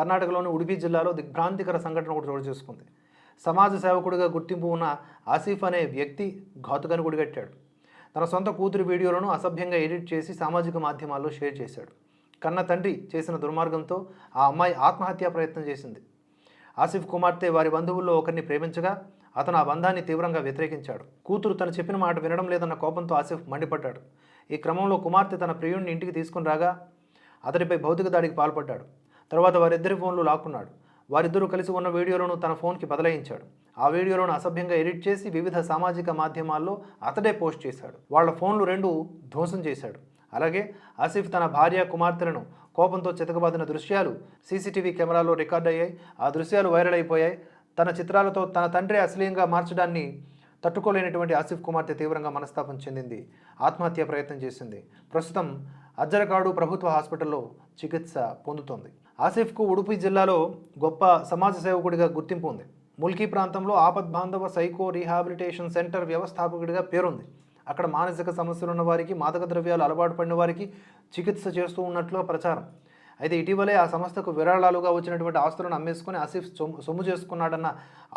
కర్ణాటకలోని ఉడిపి జిల్లాలో దిగ్భ్రాంతికర సంఘటన ఒకటి చోటు చేసుకుంది. సమాజ సేవకుడిగా గుర్తింపు ఉన్న ఆసిఫ్ అనే వ్యక్తి ఘాతుకని గుడిగట్టాడు. తన సొంత కూతురి వీడియోలను అసభ్యంగా ఎడిట్ చేసి సామాజిక మాధ్యమాల్లో షేర్ చేశాడు. కన్న తండ్రి చేసిన దుర్మార్గంతో ఆ అమ్మాయి ఆత్మహత్యా ప్రయత్నం చేసింది. ఆసిఫ్ కుమార్తె వారి బంధువుల్లో ఒకరిని ప్రేమించగా అతను ఆ బంధాన్ని తీవ్రంగా వ్యతిరేకించాడు. కూతురు తను చెప్పిన మాట వినడం లేదన్న కోపంతో ఆసిఫ్ మండిపడ్డాడు. ఈ క్రమంలో కుమార్తె తన ప్రియుడిని ఇంటికి తీసుకుని రాగా అతడిపై భౌతిక దాడికి పాల్పడ్డాడు. తర్వాత వారిద్దరి ఫోన్లు లాక్కున్నాడు. వారిద్దరూ కలిసి ఉన్న వీడియోలను తన ఫోన్కి బదలాయించాడు. ఆ వీడియోలను అసభ్యంగా ఎడిట్ చేసి వివిధ సామాజిక మాధ్యమాల్లో అతడే పోస్ట్ చేశాడు. వాళ్ళ ఫోన్లు రెండు ధ్వంసం చేశాడు. అలాగే ఆసిఫ్ తన భార్య కుమార్తెలను కోపంతో చితకబాదిన దృశ్యాలు సీసీటీవీ కెమెరాలో రికార్డ్ అయ్యాయి. ఆ దృశ్యాలు వైరల్ అయిపోయాయి. తన చిత్రాలతో తన తండ్రి అశ్లీయంగా మార్చడాన్ని తట్టుకోలేనటువంటి ఆసిఫ్ కుమార్తె తీవ్రంగా మనస్తాపం చెందింది. ఆత్మహత్య ప్రయత్నం చేసింది. ప్రస్తుతం అజ్జరకాడు ప్రభుత్వ హాస్పిటల్లో చికిత్స పొందుతోంది. ఆసిఫ్కు ఉడుపి జిల్లాలో గొప్ప సమాజ సేవకుడిగా గుర్తింపు ఉంది. ముల్కీ ప్రాంతంలో ఆపద్బాంధవ సైకో రీహాబిలిటేషన్ సెంటర్ వ్యవస్థాపకుడిగా పేరుంది. అక్కడ మానసిక సమస్యలు ఉన్న వారికి మాదక ద్రవ్యాలు అలవాటు పడిన వారికి చికిత్స చేస్తూ ఉన్నట్లు ప్రచారం. అయితే ఇటీవలే ఆ సంస్థకు విరాళాలుగా వచ్చినటువంటి ఆస్తులను అమ్మేసుకుని ఆసిఫ్ సొమ్ము సొమ్ము చేసుకున్నాడన్న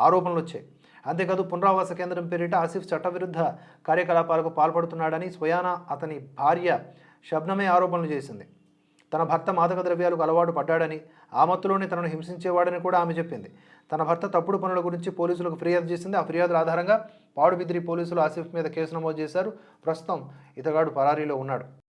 ఆరోపణలు వచ్చాయి. అంతేకాదు పునరావాస కేంద్రం పేరిట ఆసిఫ్ చట్టవిరుద్ధ కార్యకలాపాలకు పాల్పడుతున్నాడని స్వయానా అతని భార్య షబ్నమే ఆరోపణలు చేసింది. తన భర్త మాదక ద్రవ్యాలకు అలవాటు పడ్డాడని ఆ మత్తులోనే తనను హింసించేవాడని కూడా ఆమె చెప్పింది. తన భర్త తప్పుడు పనుల గురించి పోలీసులకు ఫిర్యాదు చేసింది. ఆ ఫిర్యాదుల ఆధారంగా పాడుబిద్రి పోలీసులు ఆసిఫ్ మీద కేసు నమోదు చేశారు. ప్రస్తుతం ఇతగాడు పరారీలో ఉన్నాడు.